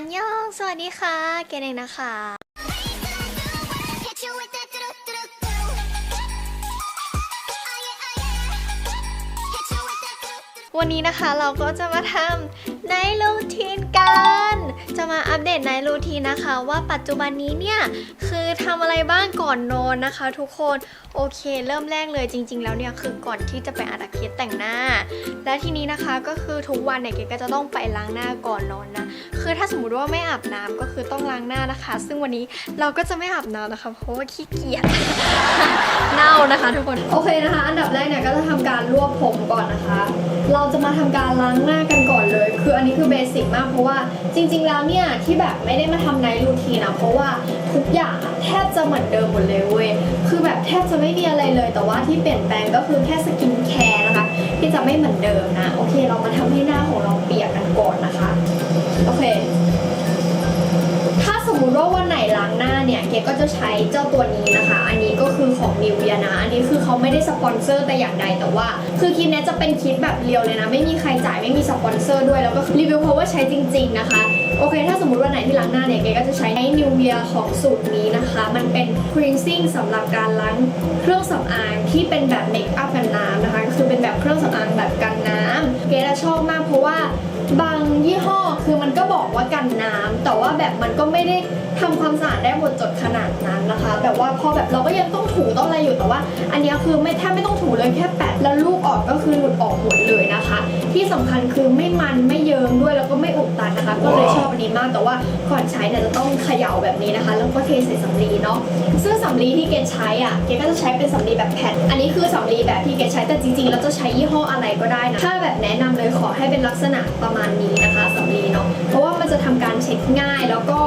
อันยอง สวัสดีค่ะ เกณเองนะคะ วันนี้นะคะเราก็จะมาทำไนท์รูทีนกัน จะมาอัปเดตไนท์รูทีนนะคะ ว่าปัจจุบันนี้เนี่ย คือทำอะไรบ้างก่อนนอนนะคะ ทุกคนโอเค เริ่มแรกเลยจริง ๆ แล้วเนี่ย คือก่อนที่จะไปอัดคลิปแต่งหน้า และทีนี้นะคะก็คือทุกวันเนี่ยเกก็จะต้องไปล้างหน้าก่อนนอนนะคือถ้าสมมติว่าไม่อาบน้ำก็คือต้องล้างหน้านะคะ ซึ่งวันนี้เราก็จะไม่อาบน้ำนะคะ เพราะว่าขี้เกียจเน่านะคะ ทุกคนโอเคนะคะ อันดับแรกเนี่ยก็จะทำการรวบผมก่อนนะคะ เราจะมาทำการล้างหน้ากันก่อนเลย คืออันนี้คือเบสิกมากเพราะว่าจริง ๆ แล้วเนี่ยที่แบบไม่ได้มาทำในรูทีนะเพราะว่าทุกอย่างอะแทบจะเหมือนเดิมหมดเลยเว้ย คือแบบแทบจะไม่มีอะไรเลย แต่ว่าที่เปลี่ยนแปลงก็คือแค่สกินแคร์นะคะ ที่จะไม่เหมือนเดิมนะ โอเค เรามาทำให้หน้าของเราเปียกกันก่อนนะคะ โอเค มมุติว่าวันไหนล้างหน้าเนี่ยเกก็จะใช้เจ้าตัวนี้นะคะ อันนี้ก็คือของนิวเวียนะ อันนี้คือเขาไม่ได้สปอนเซอร์แต่อย่างใดแต่ว่า คือคลิปนี้จะเป็นคลิปแบบเรียวเลยนะ ไม่มีใครจ่ายไม่มีสปอนเซอร์ด้วยแล้วก็รีวิวเพราะว่าใช้จริง ๆนะคะ โอเค ถ้าสมมติวันไหนที่ล้างหน้าเนี่ยเกก็จะใช้นิวเวียของสูตรนี้นะคะ มันเป็น cleansing สำหรับการล้างเครื่องสำอางที่เป็นแบบเมคอัพกันน้ำนะคะก็คือเป็นแบบเครื่องสำอางแบบกันน้ำเกจะชอบมากเพราะว่าบางยี่ห้อ คือมันก็บอกว่ากันน้ำแต่ว่าแบบมันก็ไม่ได้ทำความสะอาดได้หมดจดขนาดนั้นนะคะ แบบว่าพอแบบเราก็ยังต้องถูต้องอะไรอยู่แต่ว่า อันเนี้ยคือไม่แทบไม่ต้องถูเลยแค่แปะแล้วลูกออกก็คือหลุดออกหมดเลยนะคะ ที่สำคัญคือไม่มันไม่เยิ้มด้วยแล้วก็ไม่อุดตันนะคะ ก็เลยชอบอันนี้มากแต่ว่าก่อนใช้เนี่ยจะต้องเขย่าแบบนี้นะคะ แล้วก็เทใส่สำลีเนาะซึ่งสำลีที่เกดใช้อะเกดก็จะใช้เป็นสำลีแบบแผ่นอันนี้คือสำลีแบบที่เกดใช้แต่จริงๆแล้วจะใช้ยี่ห้ออะไรก็ได้นะถ้าแบบแนะนำเลยขอให้เป็นลักษณะประมาณนี้นะคะสำลีเนาะเพราะว่ามันจะทำการเช็คง่าย แล้วก็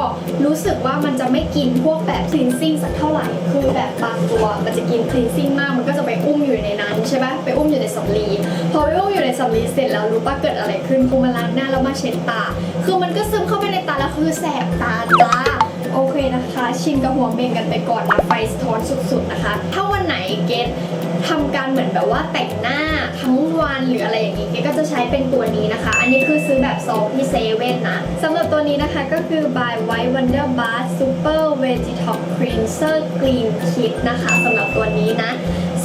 รู้สึกว่ามันจะไม่กินพวกแบบ cleansing สักเท่าไหร่คือแบบบางตัวมันจะกิน cleansing มากมันก็จะไปอุ้มอยู่ในนั้นใช่ปะไปอุ้มอยู่ในสำลีพอไปอุ้มอยู่ในสำลีเสร็จแล้วรู้ปะเกิดอะไรขึ้นพอมาล้างหน้าแล้วมาเช็ดตา คือมันก็ซึมเข้าไปในตาแล้วคือแสบตาจ้า โอเคนะคะ ชิมกับหัวเมงกันไปก่อนนะไฟสะท้อนสุดๆนะคะ ถ้าวันไหนเกตทำการเหมือนแบบว่าแต่งหน้าทั้งวันหรืออะไรอย่างนี้เกดก็จะใช้เป็นตัวนี้นะคะ อันนี้คือซื้อแบบซองที่เซเว่นนะสำหรับตัวนี้นะคะก็คือ by White Wonder Bar Super Vegetox Cleanser Clean Kit นะคะสำหรับตัวนี้นะ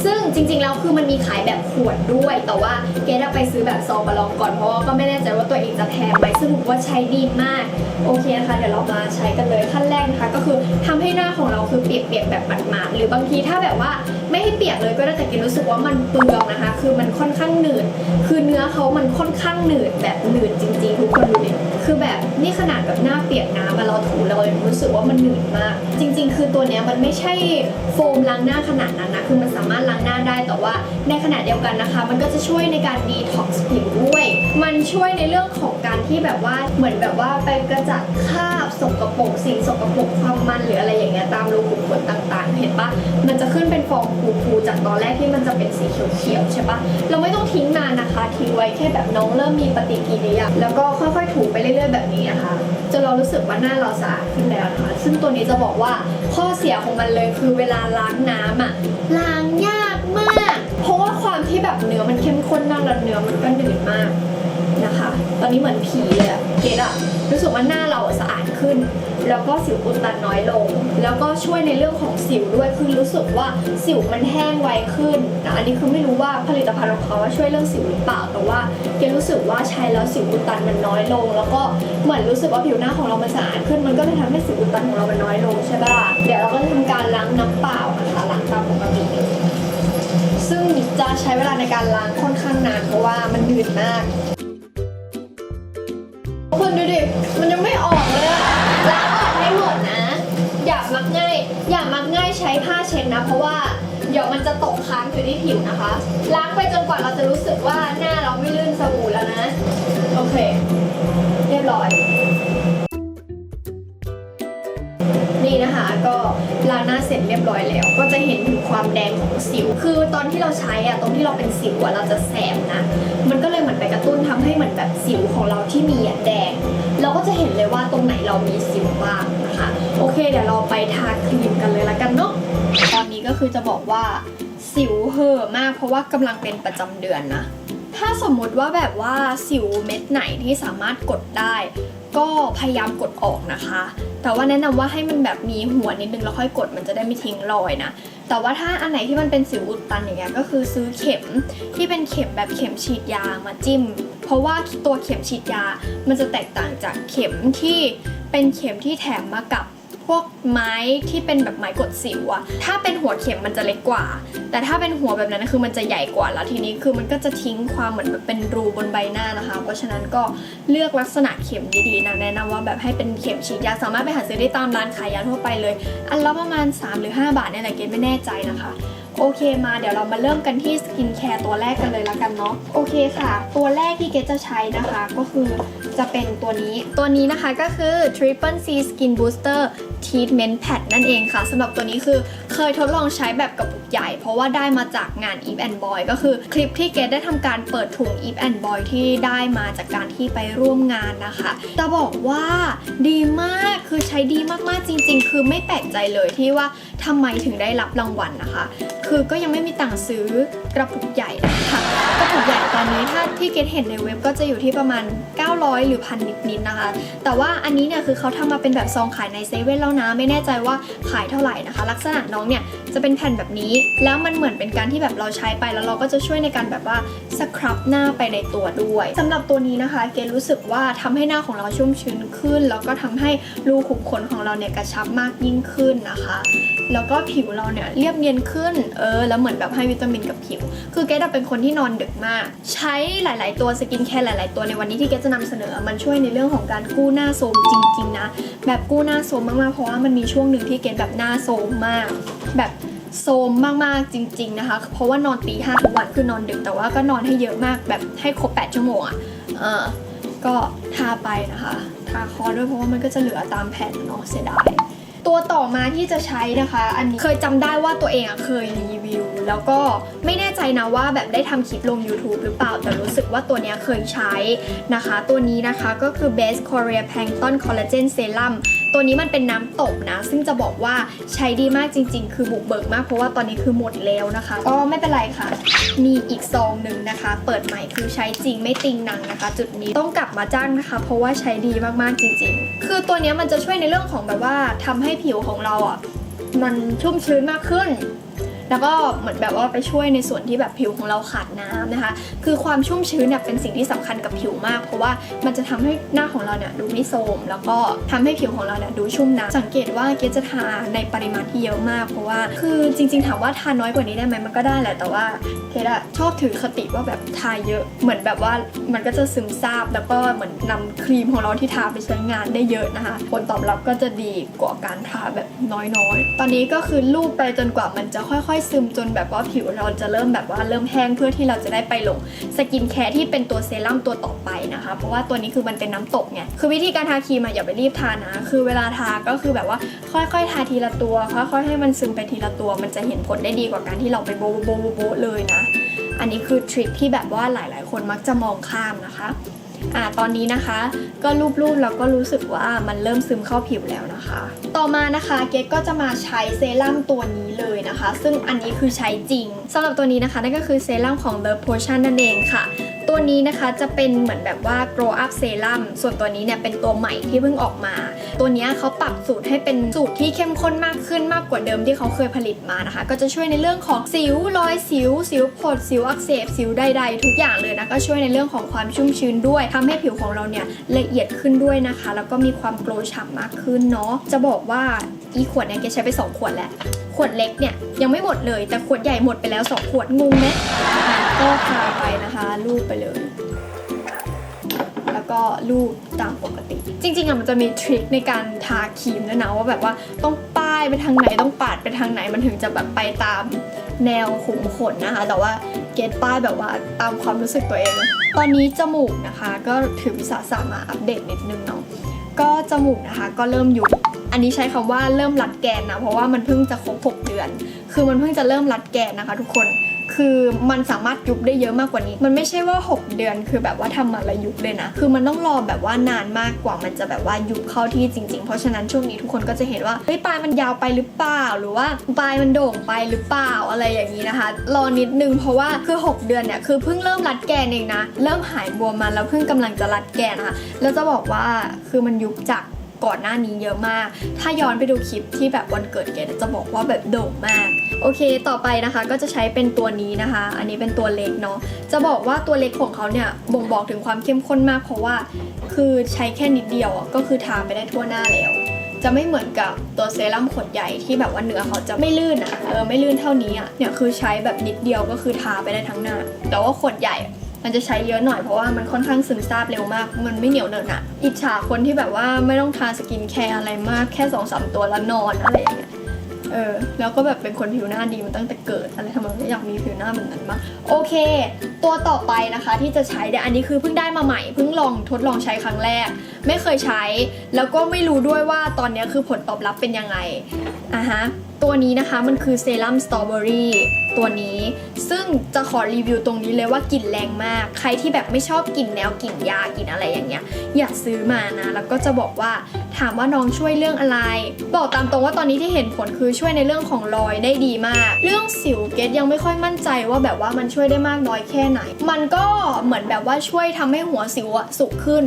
ซึ่งจริงๆแล้วคือมันมีขายแบบขวดด้วย แต่ว่าเกดไปซื้อแบบซองมาลองก่อนเพราะว่าก็ไม่แน่ใจว่าตัวเองจะแพงไหมซึ่งผมว่าใช้ดีมากโอเคนะคะเดี๋ยวเรามาใช้กันเลยขั้นแรกนะคะก็คือทำให้หน้าของเราคือเปียกๆแบบหมาดๆหรือบางทีถ้าแบบว่า ไม่ให้เปียกเลยก็ได้แต่เกดรู้สึกว่ามันเปลืองนะคะ คือมันค่อนข้างหนืด คือเนื้อเขามันค่อนข้างหนืดแบบหนืดจริงๆทุกคนดูดิคือแบบนี่ขนาดแบบหน้าเปียกน้ำมาเราถูเรายังรู้สึกว่ามันหนืดมาก จริง ๆ คือตัวเนี้ยมันไม่ใช่โฟมล้างหน้าขนาดนั้นนะคือมันสามารถล้างหน้าได้แต่ว่าในขณะเดียวกันนะคะ มันก็จะช่วยในการดีท็อกซ์ผิวด้วย มันช่วยในเรื่องของการที่แบบว่าเหมือนแบบว่าไปกระจัดคราบสกปรกสิ่งสกปรกความมันหรืออะไรอย่างเงี้ยตามรูขุมขนต่าง ๆ เห็นปะมันจะขึ้นเป็นฟองฟูๆจากตอนแรกที่มันจะเป็นสีเขียวๆใช่ปะเราไม่ต้องทิ้งนานนะคะ ทิ้งไว้แค่แบบน้องเริ่มมีปฏิกิริยาแล้วก็ค่อยๆถูไปเรื่อยๆแบบนี้นะคะจนเรารู้สึกว่าหน้าเราสะอาดขึ้นแล้วนะคะซึ่งตัวนี้จะบอกว่าข้อเสียของมันเลยคือเวลาล้างน้ำอะล้างยากมาก เพราะว่าความที่แบบเนื้อมันเข้มข้นมากแล้วเนื้อมันก็หนืดมากนะคะ ตอนนี้เหมือนผีเลยอะเกดอะรู้สึกว่าหน้าเราสะอาด ขึ้น แล้วก็สิวอุดตันน้อยลง แล้วก็ช่วยในเรื่องของสิวด้วยคือรู้สึกว่าสิวมันแห้งไวขึ้นนะอันนี้คือไม่รู้ว่าผลิตภัณฑ์ของเขาาช่วยเรื่องสิวหรือเปล่าแต่ว่าเกรู้สึกว่าใช้แล้วสิวอุดตันมันน้อยลง แล้วก็เหมือนรู้สึกว่าผิวหน้าของเรามันสะอาดขึ้นมันก็เลยทำให้สิวอุดตันของเรามันน้อยลงใช่ปะล่ะเดี๋ยวเราก็จะทำการล้างน้ำเปล่านะคะล้างตามปกติซึ่งจะใช้เวลาในการล้างค่อนข้างนานเพราะว่ามันหนืดมากคุณดูดิ มันยังไม่ออก อย่ามักง่ายใช้ผ้าเช็ดนะ เพราะว่าเดี๋ยวมันจะตกค้างอยู่ที่ผิวนะคะ ล้างไปจนกว่าเราจะรู้สึกว่าหน้าเราไม่ลื่นสบู่แล้วนะ โอเค เรียบร้อย นี่นะคะก็ล้างหน้าเสร็จเรียบร้อยแล้ว ก็จะเห็นถึงความแดงของสิว คือตอนที่เราใช้อะตรงที่เราเป็นสิวอะเราจะแสบนะ มันก็เลยเหมือนไปกระตุ้นทำให้เหมือนแบบสิวของเราที่มีอะแดง เราก็จะเห็นเลยว่าตรงไหนเรามีสิวบ้างนะคะ โอเค เดี๋ยวเราไปทาครีมกันเลยละกันเนาะ ตอนนี้ก็คือจะบอกว่าสิวเห่อมากเพราะว่ากำลังเป็นประจำเดือนนะ ถ้าสมมติว่าแบบว่าสิวเม็ดไหนที่สามารถกดได้ ก็พยายามกดออกนะคะ แต่ว่าแนะนำว่าให้มันแบบมีหัวนิดนึงแล้วค่อยกดมันจะได้ไม่ทิ้งรอยนะ แต่ว่าถ้าอันไหนที่มันเป็นสิวอุดตันอย่างเงี้ยก็คือซื้อเข็มที่เป็นเข็มแบบเข็มฉีดยามาจิ้ม เพราะว่าตัวเข็มฉีดยา มันจะแตกต่างจากเข็มที่เป็นเข็มที่แถมมากับ พวกไม้ที่เป็นแบบไม้กดสิวอะถ้าเป็นหัวเข็มมันจะเล็กกว่า แต่ถ้าเป็นหัวแบบนั้นคือมันจะใหญ่กว่าแล้วทีนี้คือมันก็จะทิ้งความเหมือนแบบเป็นรูบนใบหน้านะคะ เพราะฉะนั้นก็เลือกลักษณะเข็มดีๆนะแนะนำว่าแบบให้เป็นเข็มฉีดยาสามารถไปหาซื้อได้ตามร้านขายยาทั่วไปเลย อันละประมาณ 3 หรือ 5 บาทเนี่ยแหละเกดไม่แน่ใจนะคะ โอเคมาเดี๋ยวเรามาเริ่มกันที่สกินแคร์ตัวแรกกันเลยละกันเนาะโอเคค่ะ ตัวแรกที่เกดจะใช้นะคะก็คือจะเป็นตัวนี้ตัวนี้นะคะก็คือ Triple C Skin Booster Treatment Pad นั่นเองค่ะสำหรับตัวนี้คือเคยทดลองใช้แบบกระปุกใหญ่ เพราะว่าได้มาจากงาน Eve and Boy ก็คือคลิปที่เกดได้ทำการเปิดถุง Eve and Boy ที่ได้มาจากการที่ไปร่วมงานนะคะจะบอกว่าดีมากคือใช้ดีมากๆจริง ๆ คือไม่แปลกใจเลยที่ว่าทำไมถึงได้รับรางวัลนะคะคือก็ยังไม่มีตังค์ซื้อกระปุกใหญ่ค่ะกระปุกใหญ่ตอนนี้ถ้าที่เกดเห็นในเว็บก็จะอยู่ที่ประมาณ 900 หรือพันนิดๆนะคะ แต่ว่าอันนี้เนี่ยคือเขาทำมาเป็นแบบซองขายในเซเว่นแล้วนะไม่แน่ใจว่าขายเท่าไหร่นะคะ ลักษณะน้องเนี่ยจะเป็นแผ่นแบบนี้ แล้วมันเหมือนเป็นการที่แบบเราใช้ไปแล้วเราก็จะช่วยในการแบบว่าสครับหน้าไปในตัวด้วยสำหรับตัวนี้นะคะ เกดรู้สึกว่าทำให้หน้าของเราชุ่มชื้นขึ้น แล้วก็ทำให้รูขุมขนของเราเนี่ยกระชับมากยิ่งขึ้นนะคะ แล้วก็ผิวเราเนี่ยเรียบเนียนขึ้นเออแล้วเหมือนแบบให้วิตามินกับผิว คือเกดเป็นคนที่นอนดึกมาก ใช้หลาย ๆ ตัวสกินแคร์หลาย ๆ ตัวในวันนี้ที่เกดจะนำเสนอมันช่วยในเรื่องของการกู้หน้าโทรมจริง ๆ นะ แบบกู้หน้าโทรมมาก ๆ เพราะว่ามันมีช่วงหนึ่งที่เกดแบบหน้าโทรมมาก แบบ โทรมมากๆจริง ๆนะคะ เพราะว่านอนตีห้าทุกวันคือนอนดึกแต่ว่าก็นอนให้เยอะมากแบบให้ครบ 8 ชั่วโมงอะเออก็ทาไปนะคะทาคอด้วยเพราะว่ามันก็จะเหลือตามแผ่นเนาะเสียดายตัวต่อมาที่จะใช้นะคะ อันนี้เคยจำได้ว่าตัวเองอะเคยรีวิว แล้วก็ไม่แน่ใจนะว่าแบบได้ทำคลิปลง YouTube หรือเปล่า แต่รู้สึกว่าตัวเนี้ยเคยใช้นะคะ ตัวนี้นะคะก็คือ Best Korea Plankton Collagen Serum ตัวนี้มันเป็นน้ำตกนะ ซึ่งจะบอกว่าใช้ดีมากจริง ๆ คือบุกเบิกมากเพราะว่าตอนนี้คือหมดแล้วนะคะ ก็ไม่เป็นไรค่ะ มีอีกซองหนึ่งนะคะ เปิดใหม่คือใช้จริงไม่ติงนังนะคะ จุดนี้ต้องกลับมาจ้างนะคะ เพราะว่าใช้ดีมากๆจริง ๆ คือตัวนี้มันจะช่วยในเรื่องของแบบว่าทำให้ผิวของเราอะมันชุ่มชื้นมากขึ้น แล้วก็เหมือนแบบว่าไปช่วยในส่วนที่แบบผิวของเราขาดน้ำนะคะ คือความชุ่มชื้นเนี่ยเป็นสิ่งที่สำคัญกับผิวมาก เพราะว่ามันจะทำให้หน้าของเราเนี่ยดูไม่โทรมแล้วก็ทำให้ผิวของเราเนี่ยดูชุ่มน้ำสังเกตว่าเกจะทาในปริมาณที่เยอะมาก เพราะว่าคือจริง ๆ ถามว่าทาน้อยกว่านี้ได้ไหมมันก็ได้แหละแต่ว่าเกดอะชอบถือคติว่าแบบทาเยอะ เหมือนแบบว่ามันก็จะซึมซาบแล้วก็เหมือนนำครีมของเราที่ทาไปใช้งานได้เยอะนะคะ ผลตอบรับก็จะดีกว่าการทาแบบน้อยๆ ตอนนี้ก็คือลูบไปจนกว่ามันจะค่อยๆ ซึมจนแบบว่าผิวเราจะเริ่มแบบว่าเริ่มแห้งเพื่อที่เราจะได้ไปลงสกินแคร์ที่เป็นตัวเซรั่มตัวต่อไปนะคะ เพราะว่าตัวนี้คือมันเป็นน้ำตกไงคือวิธีการทาครีมอะอย่าไปรีบทานะ คือเวลาทาก็คือแบบว่าค่อยๆ ทาทีละตัวค่อยๆให้มันซึมไปทีละตัว มันจะเห็นผลได้ดีกว่าการที่เราไปโบะโบะโบะเลยนะอันนี้คือทริคที่แบบว่าหลาย ๆ คนมักจะมองข้ามนะคะ อ่าตอนนี้นะคะ ก็รูปๆแล้วก็รู้สึกว่ามันเริ่มซึมเข้าผิวแล้วนะคะ ต่อมานะคะเกดก็จะมาใช้เซรั่มตัวนี้เลยนะคะ ซึ่งอันนี้คือใช้จริงสำหรับตัวนี้นะคะนั่นก็คือเซรั่มของ Love Potion นั่นเองค่ะ ตัวนี้นะคะจะเป็นเหมือนแบบว่า Grow Up Serum ส่วนตัวนี้เนี่ยเป็นตัวใหม่ที่เพิ่งออกมา ตัวนี้เขาปรับสูตรให้เป็นสูตรที่เข้มข้นมากขึ้นมากกว่าเดิมที่เขาเคยผลิตมานะคะ ก็จะช่วยในเรื่องของสิวรอยสิว สิวผดสิวอักเสบสิวใดๆ ทุกอย่างเลยนะก็ช่วยในเรื่องของความชุ่มชื้นด้วยทำให้ผิวของเราเนี่ยละเอียดขึ้นด้วยนะคะ แล้วก็มีความโกลว์ฉ่ำมากขึ้นเนาะจะบอกว่า อีขวดเนี่ยเกใช้ไปสองขวดแล้ว ขวดเล็กเนี่ยยังไม่หมดเลย แต่ขวดใหญ่หมดไปแล้วสองขวดงงไหมอะก็ทาไปนะคะลูบไปเลย แล้วก็ลูบตามปกติ จริงๆอะมันจะมีทริคในการทาครีมด้วยนะว่าแบบว่าต้องป้ายไปทางไหนต้องปาดไปทางไหนมันถึงจะแบบไปตามแนวขุมขนนะคะ แต่ว่าเกตป้ายแบบว่าตามความรู้สึกตัวเอง ตอนนี้จมูกนะคะ ก็ถือวิสาสะมาอัปเดตนิดนึงเนาะก็จมูกนะคะก็เริ่มยู่ อันนี้ใช้คำว่าเริ่มรัดแกนนะเพราะว่ามันเพิ่งจะครบ6เดือน คือมันเพิ่งจะเริ่มรัดแกนนะคะ ทุกคนคือมันสามารถยุบได้เยอะมากกว่านี้ มันไม่ใช่ว่า 6 เดือนคือแบบว่าทำมาแล้วยุบเลยนะ คือมันต้องรอแบบว่านานมากกว่ามันจะแบบว่ายุบเข้าที่จริง ๆ เพราะฉะนั้นช่วงนี้ทุกคนก็จะเห็นว่าเฮ้ยปลายมันยาวไปหรือเปล่า หรือว่าปลายมันโด่งไปหรือเปล่าอะไรอย่างนี้นะคะ รอนิดนึงเพราะว่าคือ 6 เดือนเนี่ยคือเพิ่งเริ่มรัดแกนเองนะ เริ่มหายบวมมาแล้วเพิ่งกำลังจะรัดแกนนะคะ แล้วจะบอกว่าคือมันยุบจาก ก่อนหน้านี้เยอะมาก ถ้าย้อนไปดูคลิปที่แบบวันเกิดเกดจะบอกว่าแบบโด่งมาก โอเค ต่อไปนะคะก็จะใช้เป็นตัวนี้นะคะ อันนี้เป็นตัวเล็กเนาะ จะบอกว่าตัวเล็กของเขาเนี่ยบ่งบอกถึงความเข้มข้นมาก เพราะว่าคือใช้แค่นิดเดียวก็คือทาไปได้ทั่วหน้าแล้วจะไม่เหมือนกับตัวเซรั่มขวดใหญ่ที่แบบว่าเนื้อเขาจะไม่ลื่นอะเออไม่ลื่นเท่านี้อะเนี่ยคือใช้แบบนิดเดียวก็คือทาไปได้ทั้งหน้า แต่ว่าขวดใหญ่ มันจะใช้เยอะหน่อยเพราะว่ามันค่อนข้างซึมซาบเร็วมาก มันไม่เหนียวเหนอะหนะอิจฉาคนที่แบบว่าไม่ต้องทาสกินแคร์อะไรมากแค่สองสามตัวแล้วนอนอะไรอย่างเงี้ยเออแล้วก็แบบเป็นคนผิวหน้าดีมาตั้งแต่เกิดอะไรทำไมไม่อยากมีผิวหน้าแบบนั้นบ้างโอเค ตัวต่อไปนะคะที่จะใช้เนี่ยอันนี้คือเพิ่งได้มาใหม่เพิ่งลองทดลองใช้ครั้งแรก ไม่เคยใช้ แล้วก็ไม่รู้ด้วยว่าตอนนี้คือผลตอบรับเป็นยังไงอะฮะตัวนี้นะคะมันคือเซรั่มสตรอเบอรี่ตัวนี้ ซึ่งจะขอรีวิวตรงนี้เลยว่ากลิ่นแรงมาก ใครที่แบบไม่ชอบกลิ่นแนวกลิ่นยากลิ่นอะไรอย่างเงี้ย อย่าซื้อมานะ แล้วก็จะบอกว่าถามว่าน้องช่วยเรื่องอะไร บอกตามตรงว่าตอนนี้ที่เห็นผลคือช่วยในเรื่องของรอยได้ดีมาก เรื่องสิวเกตยังไม่ค่อยมั่นใจว่าแบบว่ามันช่วยได้มากน้อยแค่ไหน มันก็เหมือนแบบว่าช่วยทำให้หัวสิวอะสุกขึ้น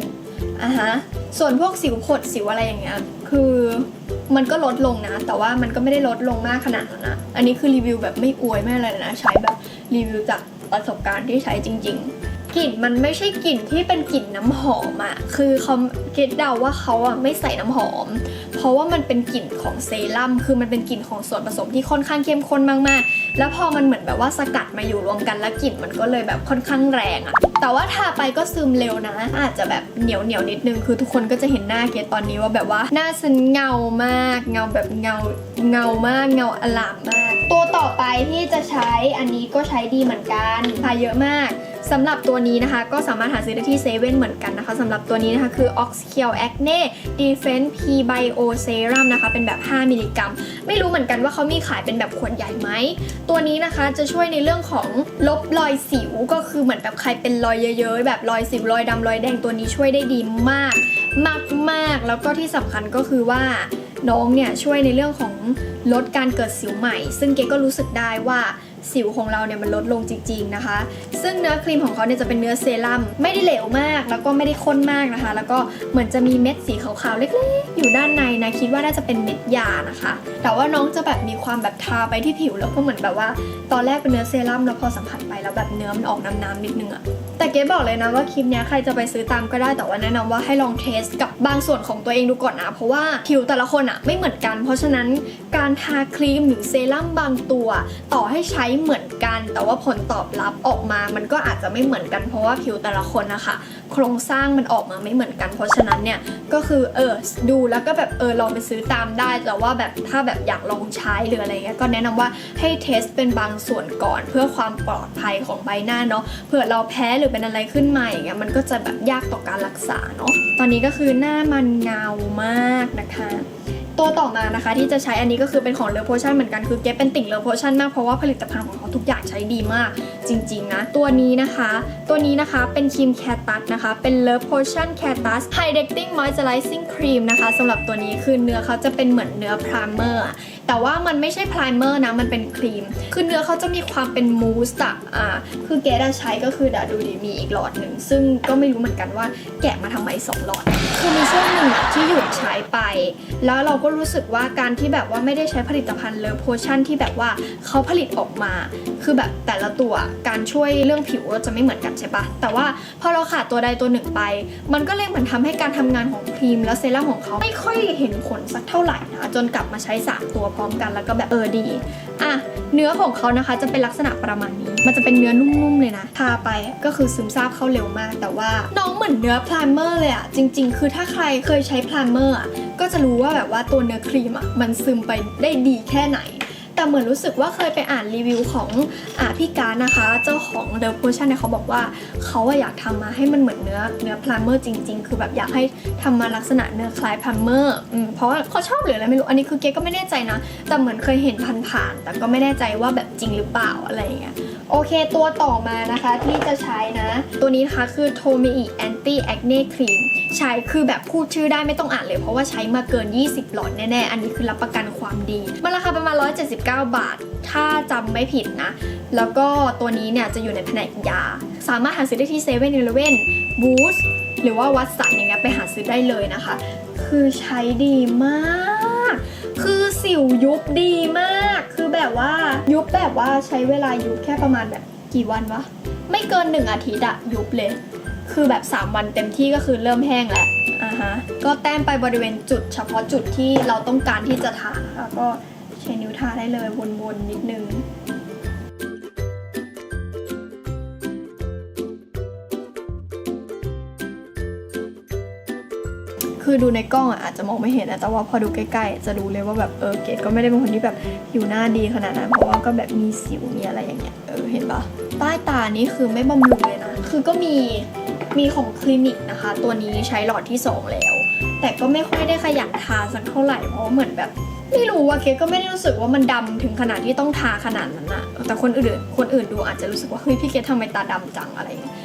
อะฮะส่วนพวกสิวผดสิวอะไรอย่างเงี้ยคือมันก็ลดลงนะ แต่ว่ามันก็ไม่ได้ลดลงมากขนาดนั้นนะอันนี้คือรีวิวแบบไม่อวยไม่อะไรนะใช้แบบรีวิวจากประสบการณ์ที่ใช้จริง ๆกลิ่นมันไม่ใช่กลิ่นที่เป็นกลิ่นน้ำหอมอะคือเขาเกดเดาว่าเขาอะไม่ใส่น้ำหอม เพราะว่ามันเป็นกลิ่นของเซรั่มคือมันเป็นกลิ่นของส่วนผสมที่ค่อนข้างเข้มข้นมากๆ แล้วพอมันเหมือนแบบว่าสกัดมาอยู่รวมกันแล้วกลิ่นมันก็เลยแบบค่อนข้างแรงอะแต่ว่าทาไปก็ซึมเร็วนะ อาจจะแบบเหนียวเหนียวนิดนึงคือทุกคนก็จะเห็นหน้าเกตตอนนี้ว่าแบบว่าหน้าฉันเงามากเงาแบบเงาเงามากเงาอลามมาก ตัวต่อไปที่จะใช้อันนี้ก็ใช้ดีเหมือนกันทาเยอะมาก สำหรับตัวนี้นะคะ ก็สามารถหาซื้อได้ที่เซเว่นเหมือนกันนะคะสำหรับตัวนี้นะคะ คือ Ox k i e l Acne Defense P Bio Serum นะคะ เป็นแบบ 5 มิลลิกรัม ไม่รู้เหมือนกันว่าเขามีขายเป็นแบบขวดใหญ่ไหม ตัวนี้นะคะจะช่วยในเรื่องของลบรอยสิวก็คือเหมือนแบบใครเป็นรอยเยอะๆ แบบรอยสิวรอยดำรอยแดงตัวนี้ช่วยได้ดีมาก มากมากๆแล้วก็ที่สำคัญก็คือว่าน้องเนี่ยช่วยในเรื่องของลดการเกิดสิวใหม่ ซึ่งเกก็รู้สึกได้ว่า สิวของเราเนี่ยมันลดลงจริง ๆนะคะ ซึ่งเนื้อครีมของเขาเนี่ยจะเป็นเนื้อเซรั่มไม่ได้เหลวมาก แล้วก็ไม่ได้ข้นมากนะคะ แล้วก็เหมือนจะมีเม็ดสีขาวๆเล็กๆ อยู่ด้านในนะคิดว่าน่าจะเป็นเม็ดยานะคะ แต่ว่าน้องจะแบบมีความแบบทาไปที่ผิวแล้วก็เหมือนแบบว่า ตอนแรกเป็นเนื้อเซรั่มแล้วพอสัมผัสไปแล้วแบบเนื้อมันออกน้ำๆนิดนึงอะแต่เก๋บอกเลยนะว่าคลิปเนี้ยใครจะไปซื้อตามก็ได้แต่ว่าแนะนำว่าให้ลองเทสกับบางส่วนของตัวเองดูก่อนนะเพราะว่าผิวแต่ละคนอะไม่เหมือนกัน เพราะฉะนั้นการทาครีมหรือเซรั่มบางตัว ต่อให้ใช้เหมือนกัน แต่ว่าผลตอบรับออกมามันก็อาจจะไม่เหมือนกันเพราะว่าผิวแต่ละคนนะคะโครงสร้างมันออกมาไม่เหมือนกัน เพราะฉะนั้นเนี่ยก็คือเออดูแล้วก็แบบเออลองไปซื้อตามได้แต่ว่าแบบถ้าแบบอยากลองใช้หรืออะไรเงี้ยก็แนะนำว่าให้เทสเป็นบางส่วนก่อน เพื่อความปลอดภัยของใบหน้าเนาะเผื่อเราแพ้หรือเป็นอะไรขึ้นมาอย่างเงี้ยมันก็จะแบบยากต่อการรักษาเนาะตอนนี้ก็คือหน้ามันเงามากนะคะ ตัวต่อมานะคะที่จะใช้อันนี้ก็คือเป็นของเลอโพชั่นเหมือนกันคือเก็บเป็นติ่งเลอโพชั่นมากเพราะว่าผลิตภัณฑ์ของเขาทุกอย่างใช้ดีมาก จริงๆนะตัวนี้นะคะ ตัวนี้นะคะเป็นครีมแคตัสนะคะ เป็นเลอโพชั่นแคตัส Hydrating Moisturizing Cream นะคะสำหรับตัวนี้คือเนื้อเขาจะเป็นเหมือนเนื้อพรามเมอร์แต่ว่ามันไม่ใช่พรามเมอร์นะมันเป็นครีม คือเนื้อเขาจะมีความเป็นมูสอะอ่าคือแกได้ใช้ก็คือเดี๋ยวดูดิมีอีกหลอดหนึ่งซึ่งก็ไม่รู้เหมือนกันว่าแกะมาทำไมสองหลอด คือมีช่วงหนึ่งอะที่หยุ ช้ไป แล้วเราก็รู้สึกว่าการที่แบบว่าไม่ได้ใช้ผลิตภัณฑ์เลอโพชั่นที่แบบว่าเขาผลิตออกมา คือแบบแต่ละตัวการช่วยเรื่องผิวจะไม่เหมือนกันใช่ปะแต่ว่าพอเราขาดตัวใดตัวหนึ่งไป มันก็เลยเหมือนทำให้การทำงานของครีมและเซรั่มของเขาไม่ค่อยเห็นผลสักเท่าไหร่นะจนกลับมาใช้ 3 ตัวพร้อมกันแล้วก็แบบเออดีอะเนื้อของเขานะคะจะเป็นลักษณะประมาณนี้ มันจะเป็นเนื้อนุ่มๆเลยนะทาไปก็คือซึมซาบเข้าเร็วมาก แต่ว่าน้องเหมือนเนื้อพรามเมอร์เลยอะจริง ๆ คือถ้าใครเคยใช้พรามเมอร์อะก็จะรู้ว่าแบบว่าตัวเนื้อครีมอะมันซึมไปได้ดีแค่ไหน แต่เหมือนรู้สึกว่าเคยไปอ่านรีวิวของอ่าพี่การนะคะ เจ้าของ The Potion เนี่ยเขาบอกว่าเขาอยากทำมาให้มันเหมือนเนื้อเนื้อพลาเมอร์จริง ๆ คือแบบอยากให้ทำมาลักษณะเนื้อคล้ายพลาเมอร์เพราะว่าเขาชอบหรืออะไรไม่รู้อันนี้คือเก๊ก็ไม่แน่ใจนะ แต่เหมือนเคยเห็นผ่านๆแต่ก็ไม่แน่ใจว่าแบบจริงหรือเปล่าอะไรอย่างเงี้ยโอเค ตัวต่อมานะคะที่จะใช้นะ ตัวนี้นะคะคือ t o m i Anti Acne Cream ใช้คือแบบพูดชื่อได้ไม่ต้องอ่านเลยเพราะว่าใช้มาเกิน 20 หลอดแน่ๆ อันนี้คือรับประกันความดี มันราคาประมาณ 179 บาท ถ้าจำไม่ผิดนะ แล้วก็ตัวนี้เนี่ยจะอยู่ในแผนกยา สามารถหาซื้อได้ที่เซเว่นอีเลเว่นบูสหรือว่าวัดสันอย่างเงี้ยไปหาซื้อได้เลยนะคะ คือใช้ดีมาก คือสิวยุบดีมาก คือแบบว่ายุบแบบว่าใช้เวลายุบแค่ประมาณแบบกี่วันวะ ไม่เกินหนึ่งอาทิตย์อะยุบเลย คือแบบ 3 วันเต็มที่ก็คือเริ่มแห้งแล้วอ่าฮะก็แต้มไปบริเวณจุด เฉพาะจุดที่เราต้องการที่จะทานะคะก็ใช้นิ้วทาได้เลยวนๆนิดนึงคือดูในกล้องอะอาจจะมองไม่เห็นนะแต่ว่าพอดูใกล้ๆ จะรู้เลยว่าแบบเออเกดก็ไม่ได้เป็นคนที่แบบผิวหน้าดีขนาดนั้น เพราะว่าก็แบบมีสิวมีอะไรอย่างเงี้ยเออเห็นปะใต้ตานี่คือไม่บำรุงเลยนะ คือก็มี มีของคลินิกนะคะ ตัวนี้ใช้หลอดที่ 2 แล้ว แต่ก็ไม่ค่อยได้ขยันทาสักเท่าไหร่เพราะเหมือนแบบ ไม่รู้ว่าเคก็ไม่ได้รู้สึกว่ามันดำถึงขนาดที่ต้องทาขนาดนั้นอะแต่คนอื่นคนอื่นดูอาจจะรู้สึกว่าเฮ้ยพี่เคสทำไมตาดำจังอะไรอย่างเงี้ย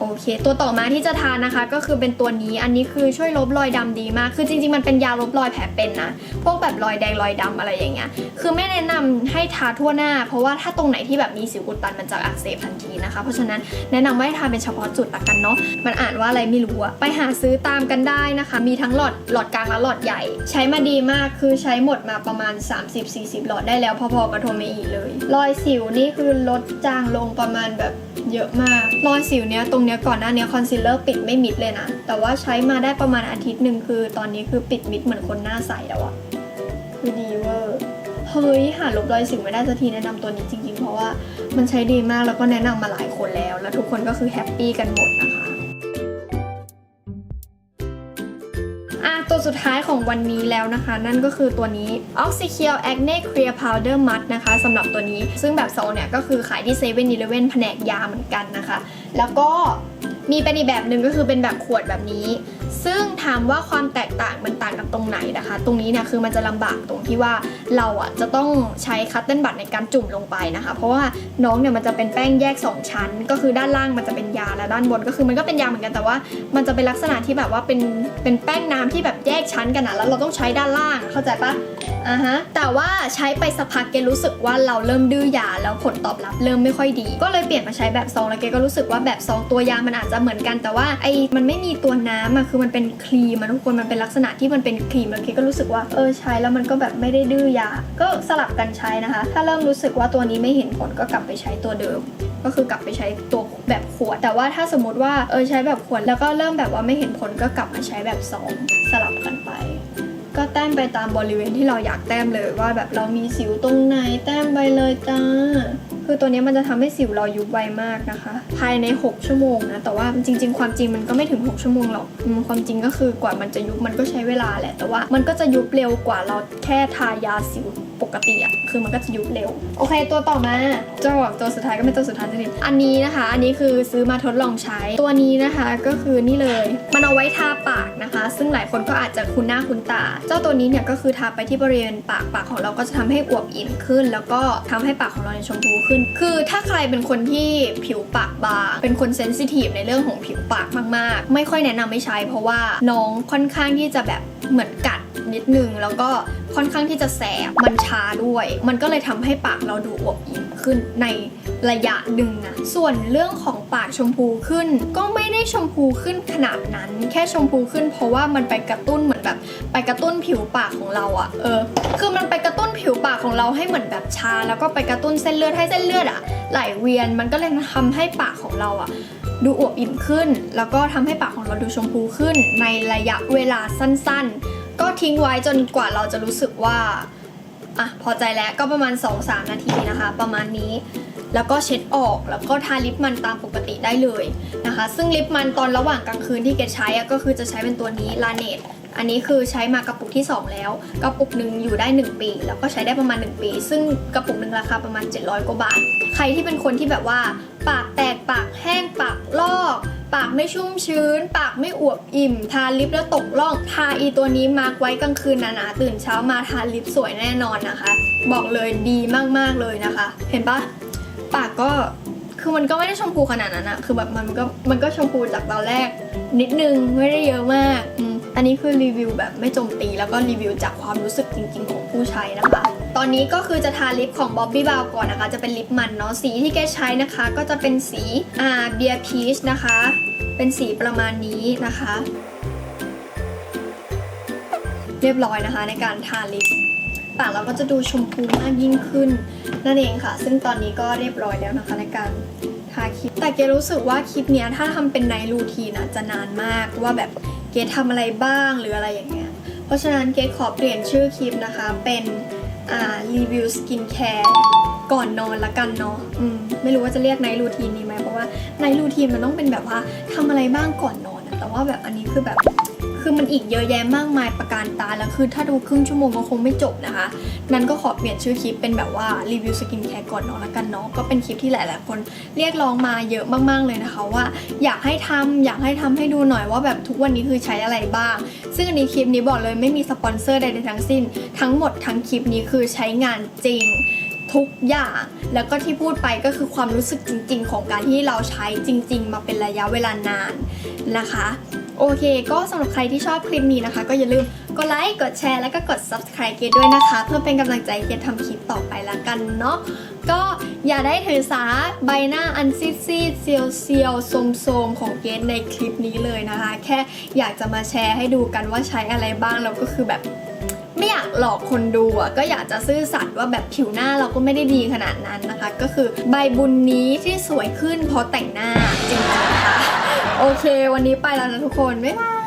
โอเค ตัวต่อมาที่จะทานนะคะ ก็คือเป็นตัวนี้อันนี้คือช่วยลบรอยดำดีมาก คือจริง ๆ มันเป็นยาลบรอยแผลเป็นนะ พวกแบบรอยแดงรอยดำอะไรอย่างเงี้ย คือไม่แนะนำให้ทาทั่วหน้า เพราะว่าถ้าตรงไหนที่แบบมีสิวอุดตันมันจะอักเสบทันทีนะคะ เพราะฉะนั้นแนะนำว่าให้ทาเป็นเฉพาะจุดละกันเนาะ มันอ่านว่าอะไรไม่รู้อะไปหาซื้อตามกันได้นะคะ มีทั้งหลอดหลอดกลางและหลอดใหญ่ ใช้มาดีมาก คือใช้หมดมาประมาณ 30-40 หลอดได้แล้วพอๆกับโทเมอีเลย รอยสิวนี่คือลดจางลงประมาณแบบ เยอะมาก รอยสิวเนี้ยตรงเนี้ยก่อนหน้าเนี้ยคอนซีลเลอร์ปิดไม่มิดเลยนะ แต่ว่าใช้มาได้ประมาณอาทิตย์หนึ่งคือ ตอนนี้คือปิดมิดเหมือนคนหน้าใสแล้วอะคือดีเวอร์เฮ้ยหาลบรอยสิวไม่ได้สักทีแนะนำตัวนี้จริงๆ เพราะว่ามันใช้ดีมากแล้วก็แนะนำมาหลายคนแล้ว แล้วทุกคนก็คือแฮปปี้กันหมดนะคะ ตัวสุดท้ายของวันนี้แล้วนะคะ นั่นก็คือตัวนี้ o x y c l Acne Clear Powder Mud นะคะสำหรับตัวนี้ ซึ่งแบบซองเนี่ยก็คือขายที่7 e เ e ่ e อแผนกยาเหมือนกันนะคะ แล้วก็มีเป็นอีกแบบหนึ่งก็คือเป็นแบบขวดแบบนี้ ซึ่งถามว่าความแตกต่างมันต่างกันตรงไหนนะคะ ตรงนี้เนี่ยคือมันจะลำบากตรงที่ว่าเราอะจะต้องใช้คัตเติ้ลบัตในการจุ่มลงไปนะคะ เพราะว่าน้องเนี่ยมันจะเป็นแป้งแยก 2 ชั้น ก็คือด้านล่างมันจะเป็นยาและด้านบนก็คือมันก็เป็นยาเหมือนกันแต่ว่า มันจะเป็นลักษณะที่แบบว่าเป็นเป็นแป้งน้ำที่แบบแยกชั้นกันนะแล้วเราต้องใช้ด้านล่างเข้าใจปะอ่าฮะแต่ว่าใช้ไปสักพักเกรู้สึกว่าเราเริ่มดื้อยาแล้วผลตอบรับเริ่มไม่ค่อยดี ก็เลยเปลี่ยนมาใช้แบบซองแล้วเกก็รู้สึกว่าแบบซองตัวยามันอาจจะเหมือนกันแต่ว่าไอ้มันไม่มีตัวน้ำอะคือมันเป็นครีมอะทุกคนมันเป็นลักษณะที่มันเป็นครีมแล้วเกก็รู้สึกว่าเออใช้แล้วมันก็แบบไม่ได้ดื้อยา ก็สลับกันใช้นะคะ ถ้าเริ่มรู้สึกว่าตัวนี้ไม่เห็นผลก็กลับไปใช้ตัวเดิม ก็คือกลับไปใช้ตัวแบบขวด แต่ว่าถ้าสมมติว่าเออใช้แบบขวดแล้วก็เริ่มแบบว่าไม่เห็นผลก็กลับมาใช้แบบซองสลับกันไปก็แต้มไปตามบริเวณที่เราอยากแต้มเลยว่าแบบเรามีสิวตรงไหนแต้มไปเลยจ้า คือตัวนี้มันจะทำให้สิวเรายุบไวมากนะคะ ภายใน 6 ชั่วโมงนะ แต่ว่าจริง ๆ ความจริงมันก็ไม่ถึง 6 ชั่วโมงหรอกความจริงก็คือกว่ามันจะยุบมันก็ใช้เวลาแหละ แต่ว่ามันก็จะยุบเร็วกว่าเราแค่ทายาสิวปกติอะคือมันก็จะยุบเร็ว โอเค ตัวต่อมาจะบอกตัวสุดท้ายก็เป็นตัวสุดท้ายจริงอันนี้นะคะ อันนี้คือซื้อมาทดลองใช้ ตัวนี้นะคะก็คือนี่เลย มันเอาไว้ทาปากนะคะ ซึ่งหลายคนก็อาจจะคุ้นหน้าคุ้นตา เจ้าตัวนี้เนี่ยก็คือทาไปที่บริเวณปากปากของเราก็จะทำให้อวบอิ่มขึ้น แล้วก็ทำให้ปากของเราในยชมพูขึ้น คือถ้าใครเป็นคนที่ผิวปากบางเป็นคนเซนซิทีฟในเรื่องของผิวปากมากๆ ไม่ค่อยแนะนำไม่ใช้ เพราะว่าน้องค่อนข้างที่จะแบบเหมือนกัดนิดนึงแล้วก็ค่อนข้างที่จะแสบมันชาด้วย มันก็เลยทำให้ปากเราดูอวบอิ่มขึ้นใน ระยะหนึ่งนะส่วนเรื่องของปากชมพูขึ้น ก็ไม่ได้ชมพูขึ้นขนาดนั้น แค่ชมพูขึ้น เพราะว่ามันไปกระตุ้นเหมือนแบบ ไปกระตุ้นผิวปากของเราอะเออคือมันไปกระตุ้นผิวปากของเราให้เหมือนแบบชา แล้วก็ไปกระตุ้นเส้นเลือดให้เส้นเลือดอะไหลเวียนมันก็เลยทำให้ปากของเราอะดูอวบอิ่มขึ้น แล้วก็ทำให้ปากของเราดูชมพูขึ้น ในระยะเวลาสั้นๆ ก็ทิ้งไว้จนกว่าเราจะรู้สึกว่าอะพอใจแล้วก็ประมาณ 2-3 นาทีนะคะ ประมาณนี้ แล้วก็เช็ดออกแล้วก็ทาลิปมันตามปกติได้เลยนะคะ ซึ่งลิปมันตอนระหว่างกลางคืนที่เกดใช้ก็คือจะใช้เป็นตัวนี้ลาเนตอันนี้คือใช้มากระปุกที่ 2 แล้ว กระปุกหนึ่งอยู่ได้ 1 ปี แล้วก็ใช้ได้ประมาณ 1 ปี ซึ่งกระปุกหนึ่งราคาประมาณ 700 กว่าบาท ใครที่เป็นคนที่แบบว่า ปากแตกปากแห้งปากลอก ปากไม่ชุ่มชื้น ปากไม่อวบอิ่ม ทาลิปแล้วตกล่อง ทาอีตัวนี้มาไว้กลางคืนหนาๆตื่นเช้ามาทาลิปสวยแน่นอนนะคะ บอกเลยดีมากๆเลยนะคะ เห็นปะ ปากก็คือมันก็ไม่ได้ชมพูขนาดนั้นอะคือแบบมันก็มันก็ชมพูจากตอนแรก นิดนึงไม่ได้เยอะมากอืมอันนี้คือรีวิวแบบไม่โจมตีแล้วก็รีวิวจากความรู้สึกจริง ๆ ของผู้ใช้นะคะ ตอนนี้ก็คือจะทาลิปของ Bobbi b r o w ก่อนนะคะ จะเป็นลิปมันเนาะสีที่แกใช้นะคะ ก็จะเป็นสีอ่าเบียร์พีชนะคะ เป็นสีประมาณนี้นะคะ เรียบร้อยนะคะในการทาลิป ปากเราก็จะดูชมพูมากยิ่งขึ้นนั่นเองค่ะ ซึ่งตอนนี้ก็เรียบร้อยแล้วนะคะในการทาคลิป แต่เกรู้สึกว่าคลิปเนี้ยถ้าทำเป็นไนรูทีนะจะนานมากว่าแบบเกทำอะไรบ้างหรืออะไรอย่างเงี้ย เพราะฉะนั้นเกขอเปลี่ยนชื่อคลิปนะคะเป็นรีวิวสกินแคร์ก่อนนอนละกันเนาะอืมไม่รู้ว่าจะเรียกไนท์รูทีนดีไหมเพราะว่าไนท์รูทีนมันต้องเป็นแบบว่าทำอะไรบ้างก่อนนอนแต่ว่าแบบอันนี้คือแบบ คือมันอีกเยอะแยะมากมายประการตาแล้วคือถ้าดูครึ่งชั่วโมงก็คงไม่จบนะคะ นั้นก็ขอเปลี่ยนชื่อคลิปเป็นแบบว่ารีวิวสกินแคร์ก่อนนอนละกันเนาะก็เป็นคลิปที่หลายๆคนเรียกร้องมาเยอะมากๆเลยนะคะว่า อยากให้ทำอยากให้ทำให้ดูหน่อยว่าแบบทุกวันนี้คือใช้อะไรบ้าง ซึ่งอันนี้คลิปนี้บอกเลยไม่มีสปอนเซอร์ใดๆทั้งสิ้น ทั้งหมดทั้งคลิปนี้คือใช้งานจริงทุกอย่างแล้วก็ที่พูดไปก็คือความรู้สึกจริง ๆ ของการที่เราใช้จริง ๆ มาเป็นระยะเวลานานนะคะ โอเค ก็สำหรับใครที่ชอบคลิปนี้นะคะ ก็อย่าลืมกดไลค์ กดแชร์ แล้วก็กด subscribe เกดด้วยนะคะ เพื่อเป็นกำลังใจเกดทำคลิปต่อไปละกันเนาะ ก็อย่าได้ถือสาใบหน้าอันซีดซีดเซียวเซียวโสมโสมของเกดในคลิปนี้เลยนะคะ แค่อยากจะมาแชร์ให้ดูกันว่าใช้อะไรบ้างแล้วก็คือแบบ ไม่อยากหลอกคนดูอะก็อยากจะซื่อสัตย์ว่าแบบผิวหน้าเราก็ไม่ได้ดีขนาดนั้นนะคะ ก็คือใบบุญนี้ที่สวยขึ้นเพราะแต่งหน้าจริงๆค่ะโอเค วันนี้ไปแล้วนะทุกคนบ๊ายบาย